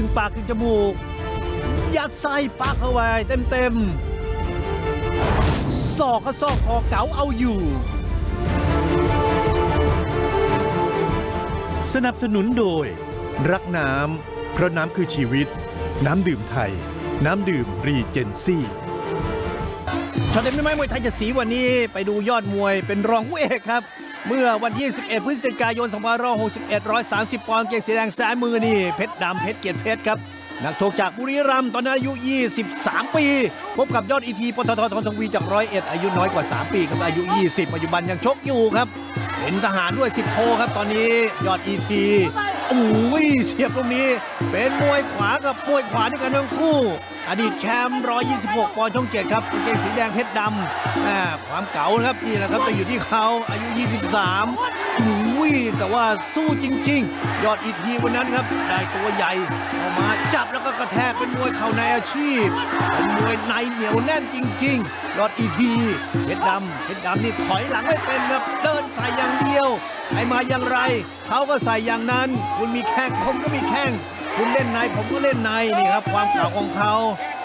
ึงปากกึ่งจมูก ยัดไส้ปักเข้าไปเต็มเต็มๆศอกก็ศอกคอเก๋าเอาอยู่ สนับสนุนโดย รักน้ำเพราะน้ำคือชีวิต น้ำดื่มไทย น้ำดื่มรีเจนซี่ช็อตเด็ดไม่ไม้มวยไทยจะสีวันนี้ไปดูยอดมวยเป็นรองผู้เอกครับ เมื่อวันที่ 11 พฤศจิกายน 2561 130 ปอนด์เกงสีแดงซ้ายมือนี่ เพชรดำเพชรเกียรติเพชรครับ นักโชกจากบุรีรัมย์ตอนนั้นอายุ 23 ปี พบกับยอดอีทีปตททองทวีจากร้อยเอ็ดอายุน้อยกว่า 3 ปีครับอายุ 20 ปัจจุบันยังชกอยู่ครับ เป็นทหารด้วย 10 โทครับตอนนี้ยอดอีที โอ้ยเสียบตรงนี้ เป็นมวยขวากับมวยขวาด้วยกันทั้งคู่ อดีตแชมป์126 ปอนด์ช่องเจ็ดครับเกงสีแดงเพชรดำความเก๋าครับนี่แหละครับจะอยู่ที่เขาอายุ 23 อุ้ยแต่ว่าสู้จริง ๆ ยอดอีทีวันนั้นครับ ได้ตัวใหญ่ออกมาจับแล้วก็กระแทกเป็นมวยเข่าในอาชีพเป็นมวยในเหนียวแน่นจริง ๆ ยอดอีทีเพชรดำเพชรดำนี่ถอยหลังไม่เป็นครับเดินใส่อย่างเดียวใครมาอย่างไรเขาก็ใส่อย่างนั้น คุณมีแข้งผมก็มีแข้งคุณเล่นในผมก็เล่นในนี่ครับ ความเก่าของเขา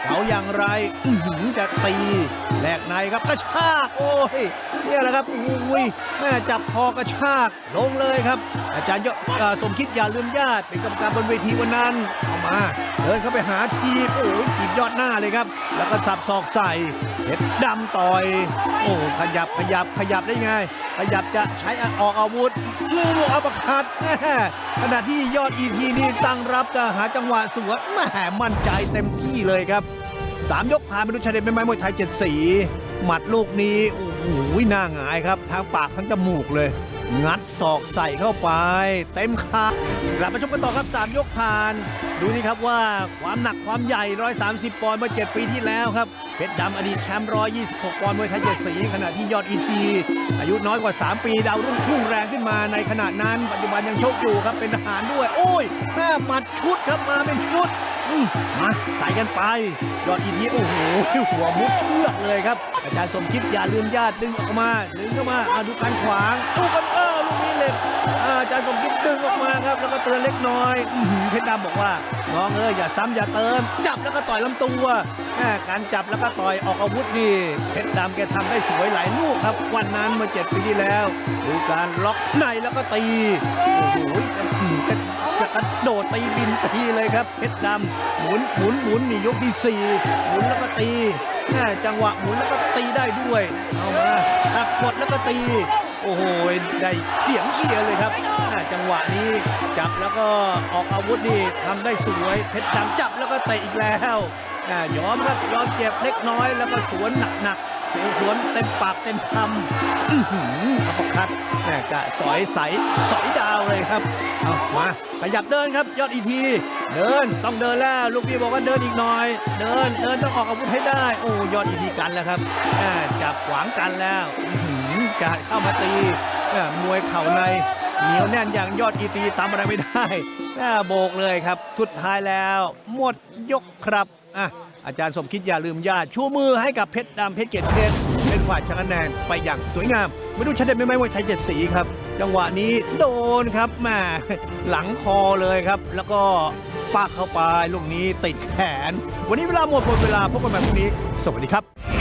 เขาอย่างไรอืจะตีแหลกในครับกระชากโอ้ยเนี่ยแหละครับอุ้ยแม่จับคอกระชากลงเลยครับ อาจารย์ยศเอ่อสมคิดอย่าลืมญาติเป็นกรรมการบนเวทีวันนั้นเอามาเดินเข้าไปหาทีโอ้ยทีบยอดหน้าเลยครับ แล้วก็สับศอกใส่เพชรดำต่อย โอ้ขยับขยับขยับได้ไง ขยับจะใช้ออกอาวุธลูกอัปคัดขณะที่ยอดอีทีนี่ตั้งรับจะหาจังหวะสวนแหมมั่นใจเต็มที่เลยครับสามยกผ่านไปดูชายเดชเป็นไม้มวยไทยเจ็ดสี หมัดลูกนี้โอ้โหหน้าหงายครับทั้งปากทั้งจมูกเลย งัดศอกใส่เข้าไป เต็มคากลับมาชมกันต่อครับสามยกผ่าน ดูนี่ครับว่าความหนักความใหญ่ 130 ปอนด์เมื่อ 7 ปีที่แล้วครับ เพชรดำอดีตแชมป์ 126 ปอนด์มวยไทยเจ็ดสีขณะที่ยอดอีทีอายุน้อยกว่า 3 ปี ดาวรุ่งพุ่งแรงขึ้นมาในขณะนั้น ปัจจุบันยังโชกอยู่ครับเป็นทหารด้วย โอ้ยแม่หมัดชุดครับมาเป็นชุด มาใส่กันไป ยอดอีทีโอ้โหหัวมุดเชือกเลยครับ อาจารย์สมคิดอย่าลืมญาติดึงออกมาดึงเข้ามาอาดูการขวางตู้กันเออลูกนี้เหล็กอาจารย์สมคิดดึงออกมาครับ แล้วก็เตือนเล็กน้อยเพชรดำบอกว่า น้องเอ้ยอย่าซ้ำอย่าเติม จับแล้วก็ต่อยลำตัวแม่การจับแล้วก็ต่อยออกอาวุธนี่เพชรดำแกทำได้สวยหลายลูกครับ วันนั้นเมื่อเจ็ดปีที่แล้ว ดูการล็อกในแล้วก็ตีโอ้โหจะอื้อจะจะกระโดดตีบินตีเลยครับเพชรดำหมุนหมุนหมุนนี่ยกที่สี่หมุนแล้วก็ตีแม่จังหวะหมุนแล้วก็ตีได้ด้วย เอามาหักกดแล้วก็ตี โอ้โหได้เสียงเชียร์เลยครับ จังหวะนี้จับแล้วก็ออกอาวุธนี่ทำได้สวยเพชรดำจับแล้วก็เตะอีกแล้วอยอมครับยอมเจ็บเล็กน้อยแล้วก็สวนหนักๆเสียสวนเต็มปากเต็มคำอื้อหืออัปคัดแม่กะสอยใสสอยดาวเลยครับเอามาขยับเดินครับยอดอีที เดินต้องเดินแล้วลูกพี่บอกว่าเดินอีกหน่อย เดินเดินต้องออกอาวุธให้ได้ โอ้ยอดอีทีกันแล้วครับอ่าจับขวางกันแล้วอือหือจะเข้ามาตีอ่ามวยเข่าใน เหนียวแน่นอย่างยอดอีทีตามอะไรไม่ได้อ่าโบกเลยครับ สุดท้ายแล้วหมดยกครับอะอาจารย์สมคิดอย่าลืมญาติชูมือให้กับเพชรดำเพชรเกตเพชรเป็นฝ่ายชนะคะแนนไปอย่างสวยงามไมาดูชาเด็ดไม่ไม้มวยไทยเจ็ดสีครับ จังหวะนี้โดนครับแม่หลังคอเลยครับ แล้วก็ปักเข้าไปลูกนี้ติดแขน วันนี้เวลาหมดหมดเวลาพบกันใหม่พรุ่งนี้ สวัสดีครับ